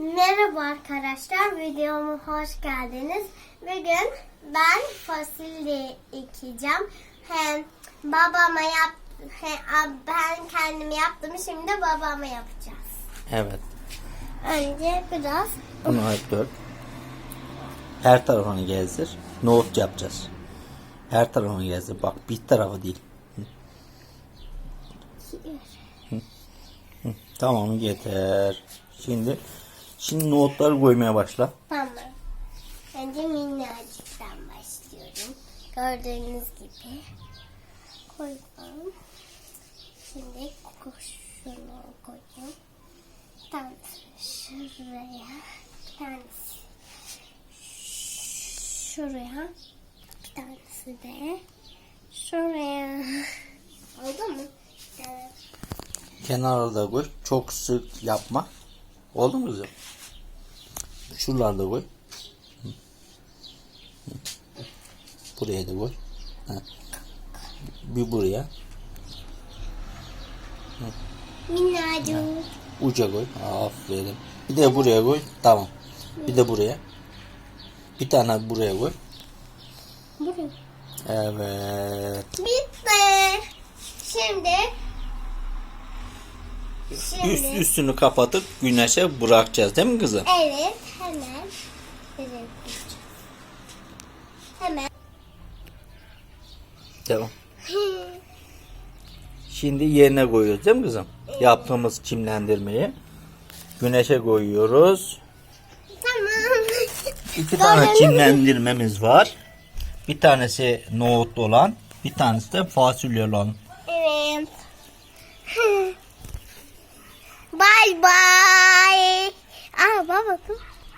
Merhaba arkadaşlar, videoma hoş geldiniz. Bugün ben fasulye ekeceğim. Hem babama yap, hem ben kendim yaptım. Şimdi babama yapacağız. Evet. Önce biraz Bunu hep. Her tarafını gezdir. Nohut yapacağız. Her tarafını gezdir. Bak bir tarafı değil. Hı, Tamam yeter. Şimdi şimdi nohutları koymaya başla. tamam. Önce minnacıktan başlıyorum. Gördüğünüz gibi koyalım. Şimdi şunu koyayım. Tanesi şuraya. Tanesi şuraya. Bir tanesi de şuraya. Oldu mu? Evet. Kenara da koy. Çok sık yapma. Oldu mu kızım? Şuralarda koy. Buraya da koy. Ha. Bir buraya. Minnacık. Uca koy. Aferin. Bir de buraya koy. Tamam. Bir de buraya. Bir tane buraya koy. Buraya. Evet. Bitti. Şimdi Üst, Şimdi üstünü kapatıp güneşe bırakacağız değil mi kızım? evet hemen. Hemen Tamam. Şimdi yerine koyuyoruz değil mi kızım? Yaptığımız çimlendirmeyi. Güneşe koyuyoruz. tamam. İki tane çimlendirmemiz var. Bir tanesi nohutlu olan, bir tanesi de fasulye olan. Evet. Bye bye. Aa baba.